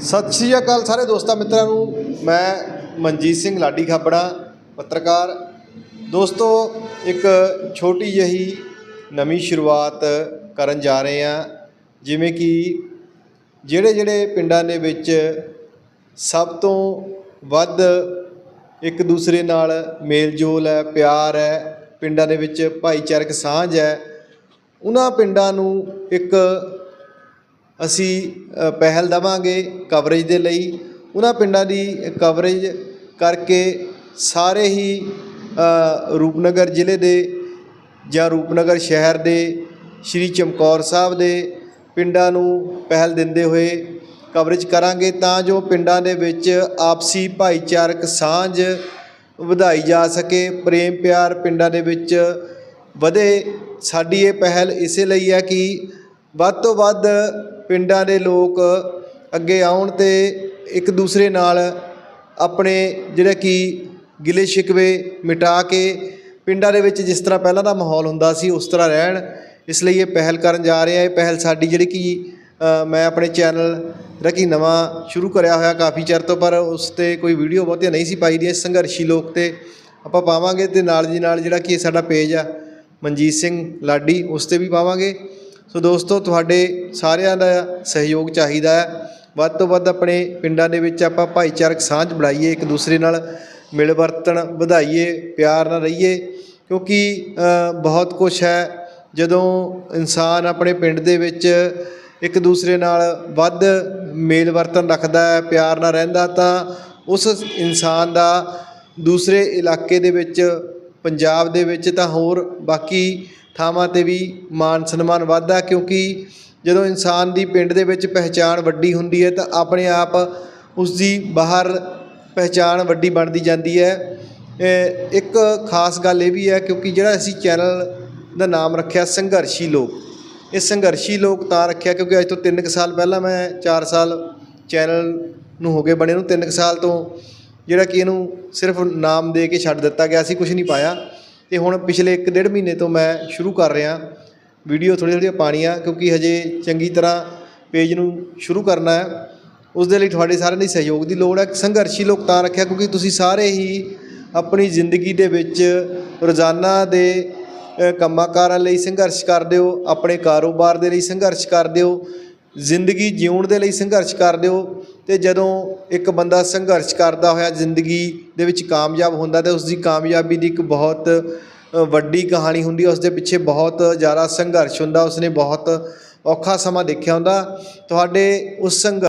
ਸਤਿ ਸ਼੍ਰੀ ਅਕਾਲ ਸਾਰੇ ਦੋਸਤਾਂ ਮਿੱਤਰਾਂ ਨੂੰ। ਮੈਂ ਮਨਜੀਤ ਸਿੰਘ ਲਾਡੀ ਖਾਬੜਾ, ਪੱਤਰਕਾਰ। ਦੋਸਤੋ, ਇੱਕ ਛੋਟੀ ਜਿਹੀ ਨਵੀਂ ਸ਼ੁਰੂਆਤ ਕਰਨ ਜਾ ਰਹੇ ਹਾਂ। ਜਿਵੇਂ ਕਿ ਜਿਹੜੇ ਜਿਹੜੇ ਪਿੰਡਾਂ ਦੇ ਵਿੱਚ ਸਭ ਤੋਂ ਵੱਧ ਇੱਕ ਦੂਸਰੇ ਨਾਲ ਮੇਲ ਜੋਲ ਹੈ, ਪਿਆਰ ਹੈ, ਪਿੰਡਾਂ ਦੇ ਵਿੱਚ ਭਾਈਚਾਰਕ ਸਾਂਝ ਹੈ, ਉਹਨਾਂ ਪਿੰਡਾਂ ਨੂੰ ਇੱਕ ਅਸੀਂ ਪਹਿਲ ਦੇਵਾਂਗੇ ਕਵਰੇਜ ਦੇ ਲਈ। ਉਹਨਾਂ ਪਿੰਡਾਂ ਦੀ ਕਵਰੇਜ ਕਰਕੇ ਸਾਰੇ ਹੀ ਰੂਪਨਗਰ ਜ਼ਿਲ੍ਹੇ ਦੇ ਜਾਂ ਰੂਪਨਗਰ ਸ਼ਹਿਰ ਦੇ ਸ਼੍ਰੀ ਚਮਕੌਰ ਸਾਹਿਬ ਦੇ ਪਿੰਡਾਂ ਨੂੰ ਪਹਿਲ ਦਿੰਦੇ ਹੋਏ ਕਵਰੇਜ ਕਰਾਂਗੇ ਤਾਂ ਜੋ ਪਿੰਡਾਂ ਦੇ ਵਿੱਚ ਆਪਸੀ ਭਾਈਚਾਰਕ ਸਾਂਝ ਵਧਾਈ ਜਾ ਸਕੇ, ਪ੍ਰੇਮ ਪਿਆਰ ਪਿੰਡਾਂ ਦੇ ਵਿੱਚ ਵਧੇ। ਸਾਡੀ ਇਹ ਪਹਿਲ ਇਸੇ ਲਈ ਹੈ ਕਿ ਵੱਧ ਤੋਂ ਵੱਧ ਪਿੰਡਾਂ ਦੇ ਲੋਕ ਅੱਗੇ ਆਉਣ ਤੇ ਇੱਕ ਦੂਸਰੇ ਨਾਲ ਆਪਣੇ ਜਿਹੜਾ ਕਿ ਗਿਲੇ ਸ਼ਿਕਵੇ ਮਿਟਾ ਕੇ ਪਿੰਡਾਂ ਦੇ ਵਿੱਚ ਜਿਸ ਤਰ੍ਹਾਂ ਪਹਿਲਾਂ ਦਾ ਮਾਹੌਲ ਹੁੰਦਾ ਸੀ, ਉਸ ਤਰ੍ਹਾਂ ਰਹਿਣ। ਇਸ ਲਈ ਇਹ ਪਹਿਲ ਕਰਨ ਜਾ ਰਹੇ। ਆ ਇਹ ਪਹਿਲ ਸਾਡੀ ਜਿਹੜੀ ਕਿ ਮੈਂ ਆਪਣੇ ਚੈਨਲ ਜਿਹੜਾ ਕਿ ਨਵਾਂ ਸ਼ੁਰੂ ਕਰਿਆ ਹੋਇਆ ਕਾਫੀ ਚਿਰ ਤੋਂ, ਪਰ ਉਸ ਤੇ ਕੋਈ ਵੀਡੀਓ ਬਹੁਤੀਆਂ ਨਹੀਂ ਸੀ ਪਾਈ ਦੀਆਂ। ਸੰਘਰਸ਼ੀ ਲੋਕ ਤੇ ਆਪਾਂ ਪਾਵਾਂਗੇ ਤੇ ਨਾਲ ਦੀ ਨਾਲ ਜਿਹੜਾ ਕਿ ਇਹ ਸਾਡਾ ਪੇਜ ਆ, ਮਨਜੀਤ ਸਿੰਘ ਲਾਡੀ, ਉਸ ਤੇ ਵੀ ਪਾਵਾਂਗੇ। ਸੋ ਦੋਸਤੋ, ਤੁਹਾਡੇ ਸਾਰਿਆਂ ਦਾ ਸਹਿਯੋਗ ਚਾਹੀਦਾ ਹੈ। ਵੱਧ ਤੋਂ ਵੱਧ ਆਪਣੇ ਪਿੰਡਾਂ ਦੇ ਵਿੱਚ ਆਪਾਂ ਭਾਈਚਾਰਕ ਸਾਂਝ ਬਣਾਈਏ, ਇੱਕ ਦੂਸਰੇ ਨਾਲ ਮਿਲ ਵਰਤਣ, ਵਧਾਈਏ, ਪਿਆਰ ਨਾਲ ਰਹੀਏ। ਕਿਉਂਕਿ ਬਹੁਤ ਕੁਝ ਹੈ, ਜਦੋਂ ਇਨਸਾਨ ਆਪਣੇ ਪਿੰਡ ਦੇ ਵਿੱਚ ਇੱਕ ਦੂਸਰੇ ਨਾਲ ਵੱਧ ਮੇਲ ਵਰਤਨ ਰੱਖਦਾ ਹੈ, ਪਿਆਰ ਨਾਲ ਰਹਿੰਦਾ, ਤਾਂ ਉਸ ਇਨਸਾਨ ਦਾ ਦੂਸਰੇ ਇਲਾਕੇ ਦੇ ਵਿੱਚ, ਪੰਜਾਬ ਦੇ ਵਿੱਚ ਤਾਂ ਹੋਰ ਬਾਕੀ ਥਾਵਾਂ ਤੇ ਵੀ ਮਾਨ ਸਨਮਾਨ ਵੱਧਦਾ ਕਿਉਂਕਿ ਜਦੋਂ ਇਨਸਾਨ ਦੀ ਪਿੰਡ ਦੇ ਵਿੱਚ ਪਹਿਚਾਣ ਵੱਡੀ ਹੁੰਦੀ ਹੈ, ਤਾਂ ਆਪਣੇ ਆਪ ਉਸ ਦੀ ਬਾਹਰ ਪਹਿਚਾਣ ਵੱਡੀ ਬਣਦੀ ਜਾਂਦੀ ਹੈ। ਇੱਕ ਖਾਸ ਗੱਲ ਇਹ ਵੀ ਹੈ, ਕਿਉਂਕਿ ਜਿਹੜਾ ਅਸੀਂ ਚੈਨਲ ਦਾ ਨਾਮ ਰੱਖਿਆ, ਸੰਘਰਸ਼ੀ ਲੋਕ, ਇਹ ਸੰਘਰਸ਼ੀ ਲੋਕ ਤਾਂ ਰੱਖਿਆ, ਕਿਉਂਕਿ ਅੱਜ ਤੋਂ 3 ਸਾਲ ਪਹਿਲਾਂ ਮੈਂ 4 ਸਾਲ ਚੈਨਲ ਨੂੰ ਹੋ ਗਏ ਬਣੇ ਨੂੰ 3 ਸਾਲ ਤੋਂ ਜਿਹੜਾ ਕਿ ਇਹਨੂੰ ਸਿਰਫ ਨਾਮ ਦੇ ਕੇ ਛੱਡ ਦਿੱਤਾ ਗਿਆ ਸੀ ਕੁਝ ਨਹੀਂ ਪਾਇਆ। ਅਤੇ ਹੁਣ ਪਿਛਲੇ ਇੱਕ ਡੇਢ ਮਹੀਨੇ ਤੋਂ ਮੈਂ ਸ਼ੁਰੂ ਕਰ ਰਿਹਾ। ਵੀਡੀਓ ਥੋੜ੍ਹੀ ਥੋੜ੍ਹੀਆਂ ਪਾਉਣੀਆਂ ਕਿਉਂਕਿ ਹਜੇ ਚੰਗੀ ਤਰ੍ਹਾਂ ਪੇਜ ਨੂੰ ਸ਼ੁਰੂ ਕਰਨਾ ਹੈ। ਉਸ ਦੇ ਲਈ ਤੁਹਾਡੇ ਸਾਰਿਆਂ ਦੀ ਸਹਿਯੋਗ ਦੀ ਲੋੜ ਹੈ। ਸੰਘਰਸ਼ੀ ਲੋਕ ਤਾਂ ਰੱਖਿਆ ਕਿਉਂਕਿ ਤੁਸੀਂ ਸਾਰੇ ਹੀ ਆਪਣੀ ਜ਼ਿੰਦਗੀ ਦੇ ਵਿੱਚ ਰੋਜ਼ਾਨਾ ਦੇ ਕੰਮਾਂ ਕਾਰਾਂ ਲਈ ਸੰਘਰਸ਼ ਕਰਦੇ ਹੋ, ਆਪਣੇ ਕਾਰੋਬਾਰ ਦੇ ਲਈ ਸੰਘਰਸ਼ ਕਰਦੇ ਹੋ। ਜ਼ਿੰਦਗੀ ਜਿਉਣ ਦੇ ਲਈ ਸੰਘਰਸ਼ ਕਰਦੇ ਹੋ ਅਤੇ ਜਦੋਂ ਇੱਕ ਬੰਦਾ ਸੰਘਰਸ਼ ਕਰਦਾ ਹੋਇਆ ਜ਼ਿੰਦਗੀ ਦੇ ਵਿੱਚ ਕਾਮਯਾਬ ਹੁੰਦਾ ਤਾਂ ਉਸ ਦੀ ਕਾਮਯਾਬੀ ਦੀ ਇੱਕ ਬਹੁਤ ਵੱਡੀ ਕਹਾਣੀ ਹੁੰਦੀ ਹੈ ਉਸ ਦੇ ਪਿੱਛੇ ਬਹੁਤ ਜ਼ਿਆਦਾ ਸੰਘਰਸ਼ ਹੁੰਦਾ, ਉਸਨੇ ਬਹੁਤ ਔਖਾ ਸਮਾਂ ਦੇਖਿਆ ਹੁੰਦਾ। ਤੁਹਾਡੇ ਉਸ ਸੰਘ